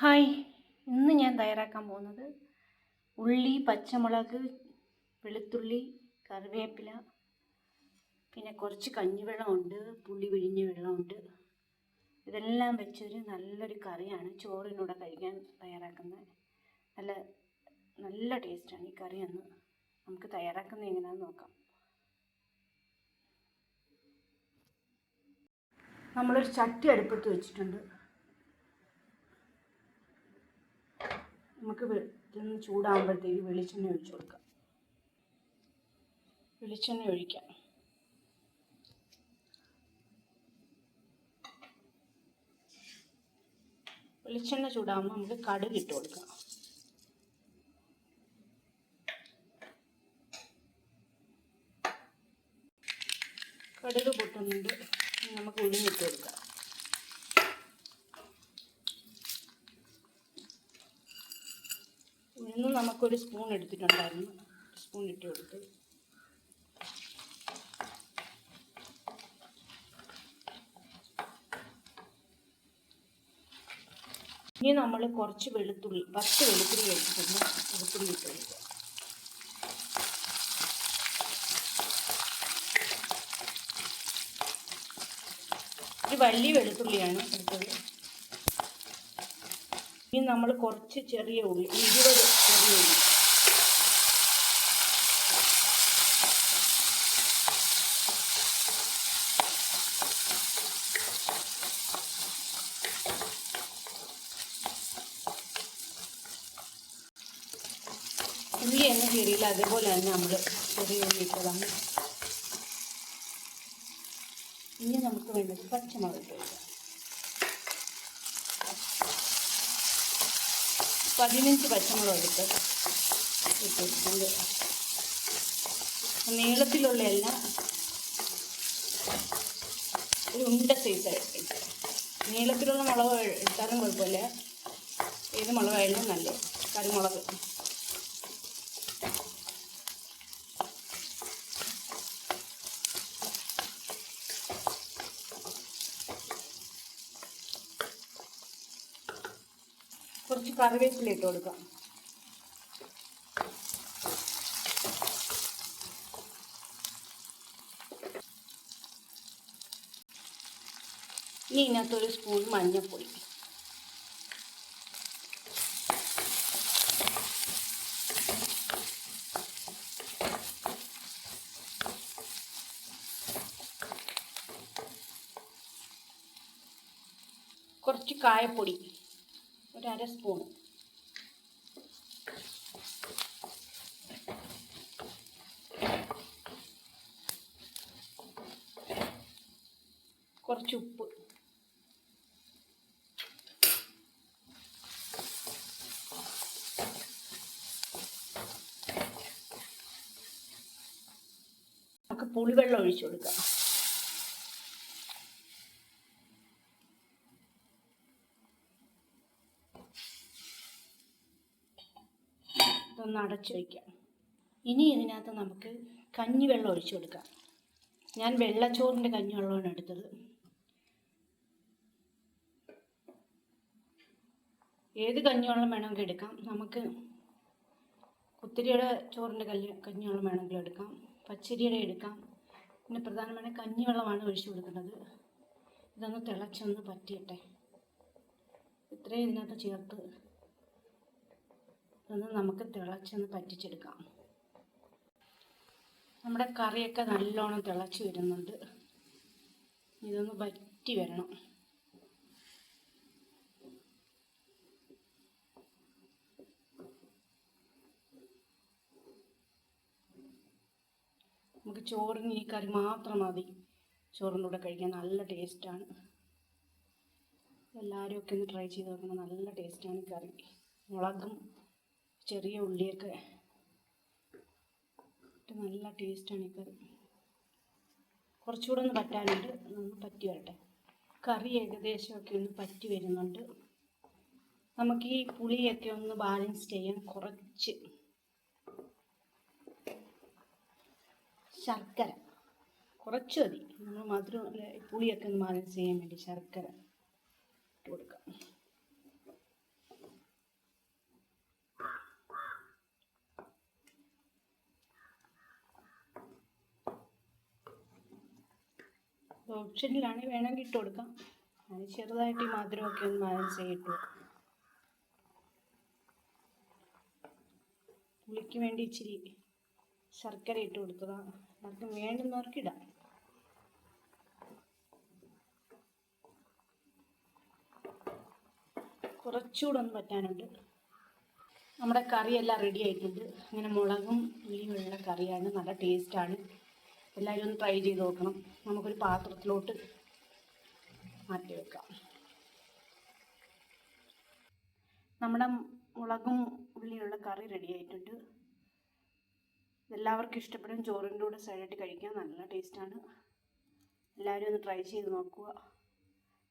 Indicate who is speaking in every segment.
Speaker 1: Hi ഇന്ന് ഞാൻ തയ്യാറാക്കാൻ പോകുന്നത് ഉള്ളി പച്ചമുളക് വെളുത്തുള്ളി കറിവേപ്പില പിന്നെ കുറച്ച് കഞ്ഞിവെള്ളമുണ്ട് പുളി പിഴിഞ്ഞ വെള്ളമുണ്ട്. ഇതെല്ലാം വെച്ചൊരു നല്ലൊരു കറിയാണ്. ചോറിനൂടെ കഴിക്കാൻ തയ്യാറാക്കുന്നത് നല്ല നല്ല ടേസ്റ്റാണ് ഈ കറി എന്ന് നമുക്ക് തയ്യാറാക്കുന്നത് എങ്ങനെയാണെന്ന് നോക്കാം. നമ്മളൊരു ചട്ടി അടുപ്പത്ത് വെച്ചിട്ടുണ്ട്. നമുക്ക് ഇതൊന്ന് ചൂടാകുമ്പോഴത്തേക്ക് വെളിച്ചെണ്ണ ഒഴിച്ചു കൊടുക്കാം. വെളിച്ചെണ്ണ ഒഴിക്കാം. വെളിച്ചെണ്ണ ചൂടാകുമ്പോൾ നമുക്ക് കടുക് ഇട്ട് കൊടുക്കാം. കടുക് പൊട്ടുന്നുണ്ട്. നമുക്ക് ഉഴുന്നിട്ട് കൊടുക്കാം. ഇന്ന് നമുക്കൊരു സ്പൂൺ എടുത്തിട്ടുണ്ടായിരുന്നു. സ്പൂൺ ഇട്ട് കൊടുത്ത്. ഇനി നമ്മൾ കുറച്ച് വെളുത്തുള്ളി പത്ത് വെളുത്തുള്ളി എടുത്തിട്ടുണ്ട് വെളുത്തുള്ളി ഇട്ട് കൊടുക്കുക. ഒരു വലിയ വെളുത്തുള്ളിയാണ് എടുത്തത്. ഇനി നമ്മൾ കുറച്ച് ചെറിയ ഉള്ളി ഇരുപത് ചെറിയ ഉള്ളി എന്ന ചെറിയില്ല അതേപോലെ തന്നെ നമ്മൾ ചെറിയ ഇനി നമുക്ക് വേണ്ടത് പച്ചമുളക് ഇട്ട് കൊടുക്കാം. പതിനഞ്ച് പച്ചമുളക് നീളത്തിലുള്ള എല്ലാം ഒരു ഉണ്ട സൈസ് നീളത്തിലുള്ള മുളക് എടുത്താലും കുഴപ്പമില്ല. ഏത് മുളകായാലും നല്ലത്. കറിമുളക് കുറച്ച് കറിവേപ്പില ഇട്ട് കൊടുക്കാം. ഇനി ഇതിനകത്തൊരു സ്പൂൺ മഞ്ഞൾപ്പൊടി. കുറച്ച് കായപ്പൊടി. ഒരു അര സ്പൂൺ കുറച്ച് ഉപ്പ്. നമുക്ക് പുളിവെള്ളം ഒഴിച്ചു കൊടുക്കാം. ഇതൊന്ന് അടച്ചു വയ്ക്കാം ഇനി ഇതിനകത്ത് നമുക്ക് കഞ്ഞിവെള്ളം ഒഴിച്ചു കൊടുക്കാം. ഞാൻ വെള്ളച്ചോറിന്റെ കഞ്ഞിവെള്ളമാണ് എടുത്തത്. ഏത് കഞ്ഞിവെള്ളം വേണമെങ്കിൽ എടുക്കാം. നമുക്ക് കുത്തിരിയുടെ ചോറിന്റെ കല്ല് കഞ്ഞിവെള്ളം വേണമെങ്കിലും എടുക്കാം. പച്ചരിയുടെ എടുക്കാം. പിന്നെ പ്രധാനമായും കഞ്ഞിവെള്ളമാണ് ഒഴിച്ചു കൊടുക്കുന്നത്. ഇതൊന്ന് തിളച്ചൊന്ന് പറ്റിയിട്ടെ ഇത്രയും ഇതിനകത്ത് ചേർത്ത് ഒന്ന് നമുക്ക് തിളച്ചൊന്ന് പറ്റിച്ചെടുക്കാം. നമ്മുടെ കറിയൊക്കെ നല്ലോണം തിളച്ച് വരുന്നുണ്ട്. ഇതൊന്ന് വറ്റി വരണം. നമുക്ക് ചോറിന് ഈ കറി മാത്രം മതി. ചോറിന്റെ കൂടെ കഴിക്കാൻ നല്ല ടേസ്റ്റാണ്. എല്ലാവരും ഒക്കെ ഒന്ന് ട്രൈ ചെയ്ത് നോക്കണം. നല്ല ടേസ്റ്റാണ് ഈ കറി. മുളകും ചെറിയ ഉള്ളിയൊക്കെ നല്ല ടേസ്റ്റാണ് ഈ കറി കുറച്ചുകൂടെ ഒന്ന് പറ്റാനുണ്ട്. ഒന്ന് പറ്റി വരട്ടെ കറി ഏകദേശമൊക്കെ ഒന്ന് പറ്റി വരുന്നുണ്ട്. നമുക്ക് ഈ പുളിയൊക്കെ ഒന്ന് ബാലൻസ് ചെയ്യാൻ കുറച്ച് ശർക്കര. കുറച്ച് മതി. നമ്മൾ മധുരം പുളിയൊക്കെ ഒന്ന് ബാലൻസ് ചെയ്യാൻ വേണ്ടി ശർക്കര ഇട്ട് കൊടുക്കാം. ഓപ്ഷനിലാണ് വേണമെങ്കിൽ ഇട്ട് കൊടുക്കാം. ഞാൻ ചെറുതായിട്ട് ഈ മധുരമൊക്കെ ഒന്ന് മാനേജ് ചെയ്തിട്ടു പുളിക്ക് വേണ്ടി ഇച്ചിരി ശർക്കര ഇട്ട് കൊടുത്തതാണ് എല്ലാവർക്കും വേണ്ടുന്നവർക്ക് ഇടാം. കുറച്ചുകൂടെ ഒന്ന് പറ്റാനുണ്ട്. നമ്മുടെ കറിയെല്ലാം റെഡി ആയിട്ടുണ്ട്. അങ്ങനെ മുളകും ഉള്ളിയുള്ള കറിയാണ്. നല്ല ടേസ്റ്റാണ് എല്ലാവരും ഒന്ന് ട്രൈ ചെയ്ത് നോക്കണം. നമുക്കൊരു പാത്രത്തിലോട്ട് മാറ്റി വെക്കാം. നമ്മുടെ മുളകും ഉള്ളിയുള്ള കറി റെഡി ആയിട്ടുണ്ട്. എല്ലാവർക്കും ഇഷ്ടപ്പെടും. ചോറിന്റെ കൂടെ സൈഡായിട്ട് കഴിക്കാൻ നല്ല ടേസ്റ്റാണ് എല്ലാവരും ഒന്ന് ട്രൈ ചെയ്ത് നോക്കുക.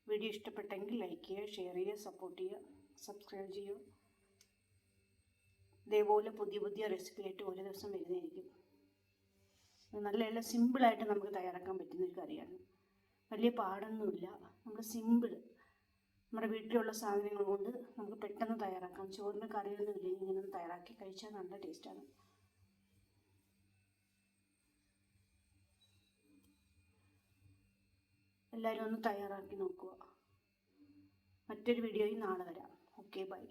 Speaker 1: വീഡിയോ ഇഷ്ടപ്പെട്ടെങ്കിൽ ലൈക്ക് ചെയ്യുക ഷെയർ ചെയ്യുക സപ്പോർട്ട് ചെയ്യുക സബ്സ്ക്രൈബ് ചെയ്യുക. ഇതേപോലെ പുതിയ പുതിയ റെസിപ്പി ആയിട്ട് ഒരു ദിവസം വരുന്നതായിരിക്കും. നല്ല നല്ല സിമ്പിളായിട്ട് നമുക്ക് തയ്യാറാക്കാൻ പറ്റുന്ന ഒരു കറിയാണ്. വലിയ പാടൊന്നുമില്ല. നമ്മൾ സിമ്പിൾ നമ്മുടെ വീട്ടിലുള്ള സാധനങ്ങൾ കൊണ്ട് നമുക്ക് പെട്ടെന്ന് തയ്യാറാക്കാം. ചോറിന് കറിയൊന്നും ഇല്ലെങ്കിൽ ഇങ്ങനെ തയ്യാറാക്കി കഴിച്ചാൽ നല്ല ടേസ്റ്റാണ്. എല്ലാവരും ഒന്ന് തയ്യാറാക്കി നോക്കുക. മറ്റൊരു വീഡിയോയിൽ നാളെ വരാം. Okay bye.